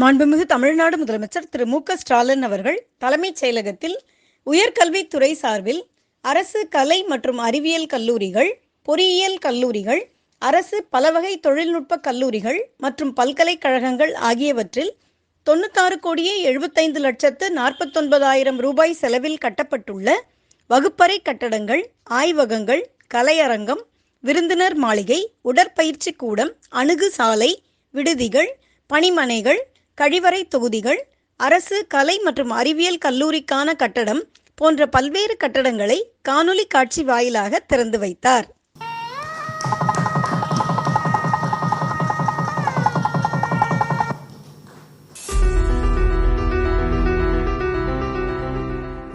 மாண்புமிகு தமிழ்நாடு முதலமைச்சர் திரு மு க ஸ்டாலின் அவர்கள் தலைமைச் செயலகத்தில் உயர்கல்வித்துறை சார்பில் அரசு கலை மற்றும் அறிவியல் கல்லூரிகள் பொறியியல் கல்லூரிகள் அரசு பலவகை தொழில்நுட்ப கல்லூரிகள் மற்றும் பல்கலைக்கழகங்கள் ஆகியவற்றில் தொண்ணூத்தாறு கோடியே எழுபத்தைந்து லட்சத்து நாற்பத்தொன்பதாயிரம் ரூபாய் செலவில் கட்டப்பட்டுள்ள வகுப்பறை கட்டடங்கள் ஆய்வகங்கள் கலையரங்கம் விருந்தினர் மாளிகை உடற்பயிற்சி கூடம் அணுகு சாலை விடுதிகள் பணிமனைகள் கழிவறை தொகுதிகள் அரசு கலை மற்றும் அறிவியல் கல்லூரிக்கான கட்டடம் போன்ற பல்வேறு கட்டடங்களை காணொலி காட்சி வாயிலாக திறந்து வைத்தார்.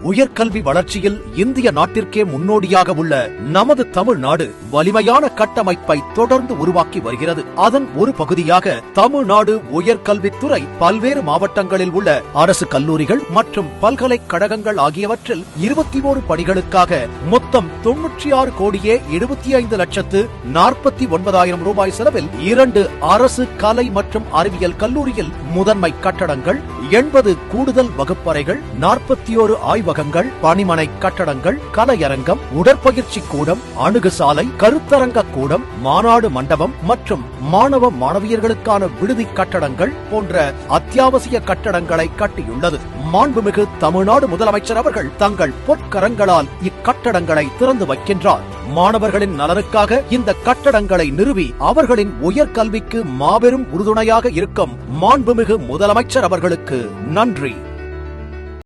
உயர்கல்வி வளர்ச்சியில் இந்திய நாட்டிற்கே முன்னோடியாக உள்ள நமது தமிழ்நாடு வலிமையான கட்டமைப்பை தொடர்ந்து உருவாக்கி வருகிறது. அதன் ஒரு பகுதியாக தமிழ்நாடு உயர்கல்வித்துறை பல்வேறு மாவட்டங்களில் உள்ள அரசு கல்லூரிகள் மற்றும் பல்கலைக்கழகங்கள் ஆகியவற்றில் இருபத்தி ஓரு பணிகளுக்காக மொத்தம் தொன்னூற்றி ஆறு கோடியே எழுபத்தி ஐந்து லட்சத்து நாற்பத்தி ஒன்பதாயிரம் ரூபாய் செலவில் இரண்டு அரசு கலை மற்றும் அறிவியல் கல்லூரியில் முதன்மை கட்டடங்கள் எண்பது கூடுதல் வகுப்பறைகள் நாற்பத்தி ஓரு ஒரு உணவகங்கள் பணிமனை கட்டடங்கள் கலையரங்கம் உடற்பயிற்சி கூடம் அணுகுசாலை கருத்தரங்க கூடம் மாநாடு மண்டபம் மற்றும் மாணவ மாணவியர்களுக்கான விடுதி கட்டடங்கள் போன்ற அத்தியாவசிய கட்டடங்களை கட்டியுள்ளது. மாண்புமிகு தமிழ்நாடு முதலமைச்சர் அவர்கள் தங்கள் பொற்கரங்களால் இக்கட்டடங்களை திறந்து வைக்கின்றார். மாணவர்களின் நலனுக்காக இந்த கட்டடங்களை நிறுவி அவர்களின் உயர்கல்விக்கு மாபெரும் உறுதுணையாக இருக்கும் மாண்புமிகு முதலமைச்சர் அவர்களுக்கு நன்றி.